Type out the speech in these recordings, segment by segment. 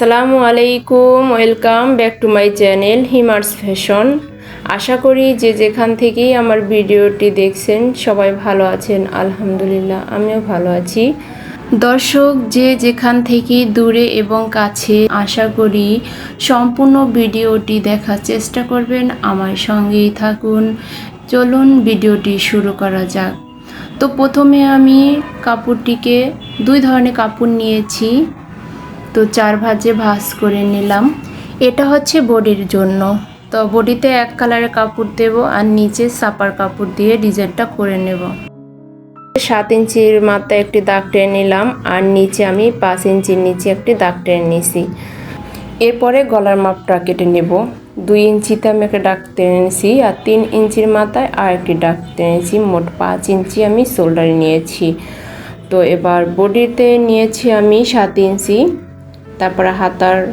আসসালামু আলাইকুম, welcome back to my channel হিমার্স fashion. আশা করি যে যেখান থেকেই আমার ভিডিওটি দেখছেন, সবাই ভালো আছেন, আলহামদুলিল্লাহ, আমিও ভালো আছি। দর্শক, যে যেখান থেকে দূরে এবং কাছে, আশা করি সম্পূর্ণ ভিডিওটি দেখার চেষ্টা করবেন, আমার সঙ্গেই থাকুন। চলুন ভিডিওটি শুরু করা যাক। তো প্রথমে আমি কাপড়টিকে, দুই ধরনের কাপড় নিয়েছি। তো চার ভাজে ভাজ করে নিলাম। এটা হচ্ছে বডির জন্য। তো বডিতে এক কালারের কাপড় দেব আর নিচে সাপার কাপড় দিয়ে ডিজাইনটা করে নেব। সাত ইঞ্চির মাথায় একটি দাগ টেনে নিলাম আর নিচে আমি পাঁচ ইঞ্চির নিচে একটি দাগ টেনে নিছি। এরপরে গলার মাপটা কেটে নেব। দুই ইঞ্চিতে আমি একটা ডাক টেনে নিয়েছি আর তিন ইঞ্চির মাথায় আর একটি ডাক টেনেছি মোট পাঁচ ইঞ্চি আমি শোল্ডারে নিয়েছি। তো এবার বডিতে নিয়েছি আমি সাত ইঞ্চি। তারপরে হাতার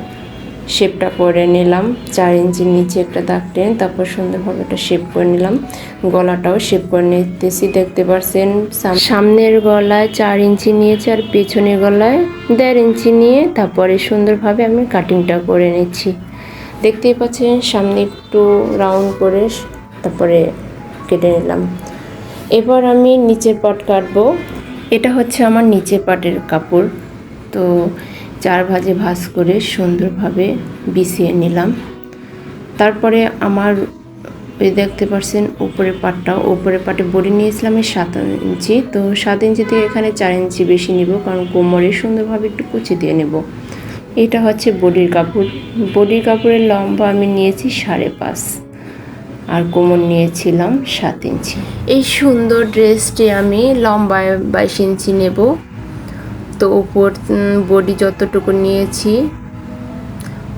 শেপটা করে নিলাম। চার ইঞ্চির নিচে একটা দাগ টেনে তারপর সুন্দরভাবে একটা শেপ করে নিলাম। গলাটাও শেপ করে নিতেছি, দেখতে পাচ্ছেন সাম- সামনের গলায় চার ইঞ্চি নিয়েছি আর পেছনের গলায় দেড় ইঞ্চি নিয়ে তারপরে সুন্দরভাবে আমি কাটিংটা করে নিচ্ছি। দেখতেই পাচ্ছেন, সামনে একটু রাউন্ড করে তারপরে কেটে নিলাম। এবার আমি নিচের পাট কাটবো। এটা হচ্ছে আমার নিচের পাটের কাপড়। তো চার ভাজে ভাজ করে সুন্দরভাবে বিছিয়ে নিলাম। তারপরে আমার ওই দেখতে পাচ্ছেন উপরের পাটটা, উপরের পাটে বডি নিয়েছিলাম আমি সাত ইঞ্চি। তো সাত ইঞ্চি থেকে এখানে চার ইঞ্চি বেশি নিব, কারণ কোমরে সুন্দরভাবে একটু কুচি দিয়ে নেব। এটা হচ্ছে বডির কাপড়। বডির কাপড়ের লম্বা আমি নিয়েছি সাড়ে পাঁচ, আর কোমর নিয়েছিলাম সাত ইঞ্চি। এই সুন্দর ড্রেসটি আমি লম্বায় বাইশ ইঞ্চি নেব। তো উপর বডি যতটুকু নিয়েছি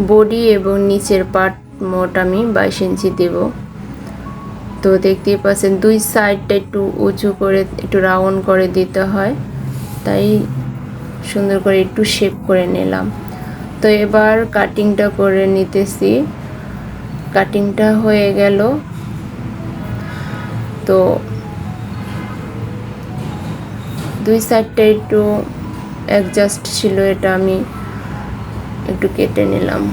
বডি এবং নিচের পার্ট মোট আমি বাইশ ইঞ্চি দেব। তো দেখতেই পাচ্ছেন, দুই সাইডটা একটু উঁচু করে, একটু রাউন্ড করে দিতে হয়। তাই সুন্দর করে একটু শেপ করে নিলাম। তো এবার কাটিংটা করে নিতেছি। কাটিংটা হয়ে গেল। তো দুই সাইডটা একটু অ্যাডজাস্ট ছিল, এটা আমি একটু কেটে নিলাম।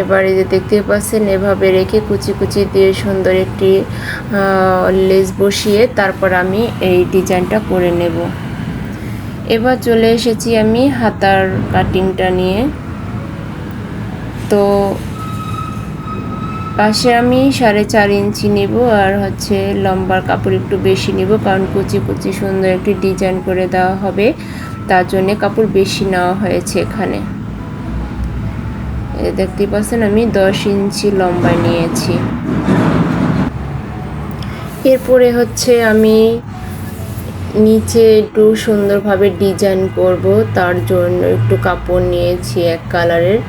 এবারে যে দেখতে পাচ্ছেন, এভাবে রেখে কুচি কুচি দিয়ে সুন্দর একটি লেস বসিয়ে তারপর আমি এই ডিজাইনটা করে নেব। এবার চলে এসেছি আমি হাতার কাটিংটা নিয়ে। তো পাশে আমি সাড়ে চার ইঞ্চি নেব আর হচ্ছে লম্বার কাপড় একটু বেশি নেব কারণ কুচি কুচি সুন্দর একটি ডিজাইন করে দেওয়া হবে। তার জন্যে কাপড় বেশি নেওয়া হয়েছে এখানে। এই দেখতেই পাচ্ছেন আমি দশ ইঞ্চি লম্বা নিয়েছি। এরপরে হচ্ছে আমি নিচে একটু সুন্দরভাবে ডিজাইন করব। তার জন্য একটু কাপড় নিয়েছি এক কালারের।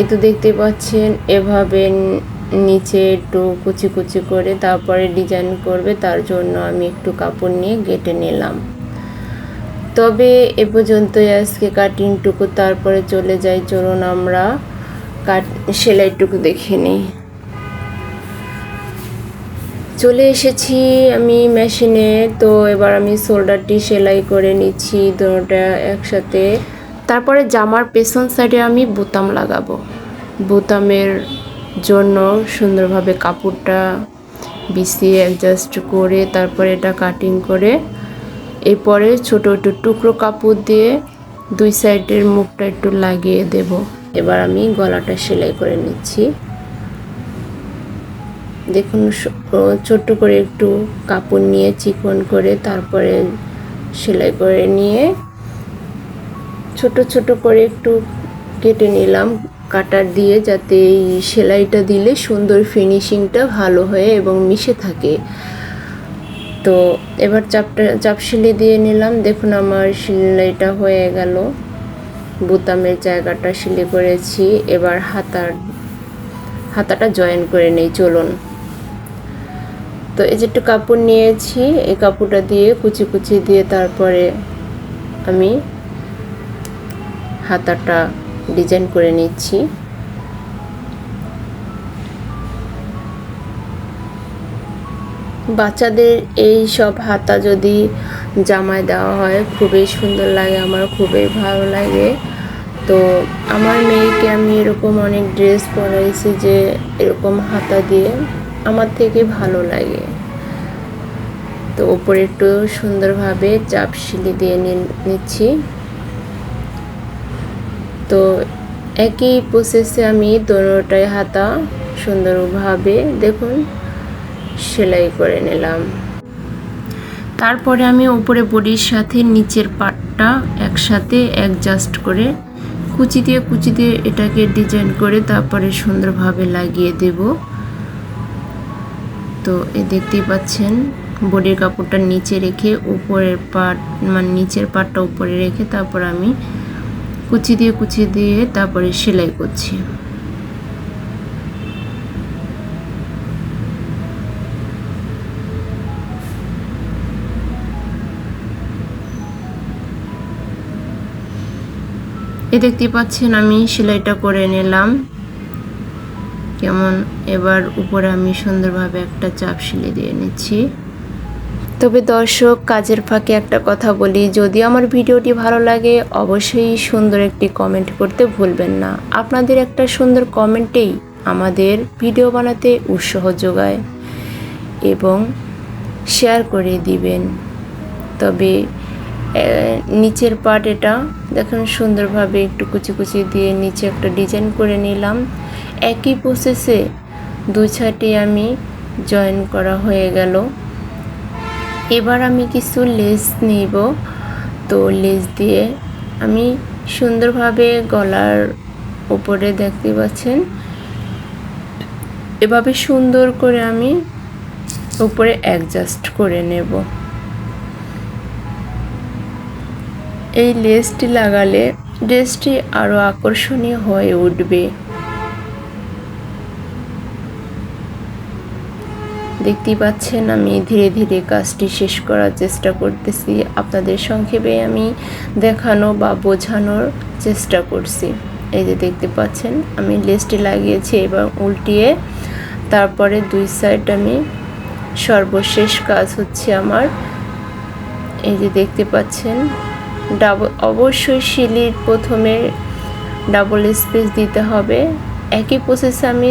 এ তো দেখতে পাচ্ছেন, এভাবে নিচে একটু কুচি কুচি করে তারপরে ডিজাইন করবে, তার জন্য আমি একটু কাপড় নিয়ে কেটে নিলাম। তবে এ পর্যন্তই আজকে কাটিংটুকু তারপরে চলে যাই, চলুন আমরা কাট সেলাইটুকু দেখে নিই। চলে এসেছি আমি মেশিনে তো এবার আমি শোল্ডারটি সেলাই করে নিচ্ছি দুটোটা একসাথে। তারপরে জামার পেছন সাইডে আমি বোতাম লাগাবো। বোতামের জন্য সুন্দরভাবে কাপড়টা বিছিয়ে অ্যাডজাস্ট করে তারপরে এটা কাটিং করে এরপরে ছোটো একটু টুকরো কাপড় দিয়ে দুই সাইডের মুখটা একটু লাগিয়ে দেব। এবার আমি গলাটা সেলাই করে নিচ্ছি। দেখুন ছোট্ট করে একটু কাপড় নিয়ে চিকন করে তারপরে সেলাই করে নিয়ে ছোট ছোট করে একটু কেটে নিলাম। কাটার দিয়ে যাতে এই সেলাইটা দিলে সুন্দর ফিনিশিংটা ভালো হয় এবং মিশে থাকে। তো এবার চাপটা, চাপ সেলাই দিয়ে নিলাম। দেখুন আমার সেলাইটা হয়ে গেল। বোতামের জায়গাটা সেলাই করেছি। এবার হাতার, হাতাটা জয়েন করে নেই, চলুন। তো এই যে একটু কাপড় নিয়েছি, এই কাপড়টা দিয়ে কুচি কুচি দিয়ে তারপরে আমি হাতাটা ডিজাইন করে নিচ্ছি। বাচ্চাদের এই সব হাতা যদি জামায় দেওয়া হয়, খুবই সুন্দর লাগে, আমার খুবই ভালো লাগে। তো আমার মেয়েকে আমি এরকম অনেক ড্রেস পরাইছি যে এরকম হাতা দিয়ে আমার থেকে ভালো লাগে। তো ওপরে একটু সুন্দরভাবে চাপ শিলি দিয়ে নিচ্ছি। তো একই প্রসেসে আমি দোনোটাই হাতা সুন্দরভাবে দেখুন সেলাই করে নিলাম। তারপরে আমি উপরে বডির সাথে নিচের পাটটা একসাথে অ্যাডজাস্ট করে কুচি দিয়ে কুচি দিয়ে এটাকে ডিজাইন করে তারপরে সুন্দরভাবে লাগিয়ে দেব। তো এ দেখতেই পাচ্ছেন, বডির কাপড়টা নিচে রেখে উপরের পাট মানে নিচের পাটটা উপরে রেখে তারপর আমি কুচি দিয়ে কুচি দিয়ে তারপরে সেলাই করছি। এ দেখতে পাচ্ছেন, আমি সেলাইটা করে নিলাম। কেমন? এবার উপরে আমি সুন্দরভাবে একটা চাপ সেলাই দিয়ে নিচ্ছি। তবে দর্শক, কাজের ফাঁকে একটা কথা বলি, যদি আমার ভিডিওটি ভালো লাগে, অবশ্যই সুন্দর একটি কমেন্ট করতে ভুলবেন না। আপনাদের একটা সুন্দর কমেন্টেই আমাদের ভিডিও বানাতে উৎসাহ যোগায় এবং শেয়ার করে দিবেন। তবে নিচের পার্ট এটা, দেখুন সুন্দরভাবে একটু কুচি কুচি দিয়ে নিচে একটা ডিজাইন করে নিলাম। একই প্রসেসে দুই সাইডে আমি জয়েন করা হয়ে গেল। এবার আমি কিছু লেস নিব। তো লেস দিয়ে আমি সুন্দরভাবে গলার উপরে দেখতে পাচ্ছেন। এভাবে সুন্দর করে আমি উপরে অ্যাডজাস্ট করে নেব। এই লেসটি লাগালে ড্রেসটি আরও আকর্ষণীয় হয়ে উঠবে। দেখতেই পাচ্ছেন, আমি ধীরে ধীরে কাজটি শেষ করার চেষ্টা করতেছি। আপনাদের সংক্ষেপে আমি দেখানো বা বোঝানোর চেষ্টা করছি। এই যে দেখতে পাচ্ছেন, আমি লেসটি লাগিয়েছি এবং উল্টিয়ে তারপরে দুই সাইড আমি সর্বশেষ কাজ হচ্ছে আমার, এই যে দেখতে পাচ্ছেন ডাবল অবশ্যই শিলির প্রথমে ডাবল স্পেস দিতে হবে। একই প্রসেসে আমি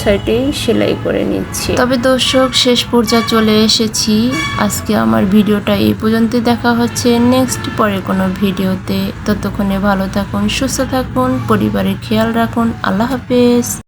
ছয়টি সেলাই করে নিচ্ছি। তবে দর্শক, শেষ পর্যায়ে চলে এসেছি। আজকে আমার ভিডিওটা এই পর্যন্ত দেখা হচ্ছে নেক্সট পরে কোনো ভিডিওতে। ততক্ষণে ভালো থাকুন, সুস্থ থাকুন, পরিবারের খেয়াল রাখুন। আল্লাহ হাফেজ।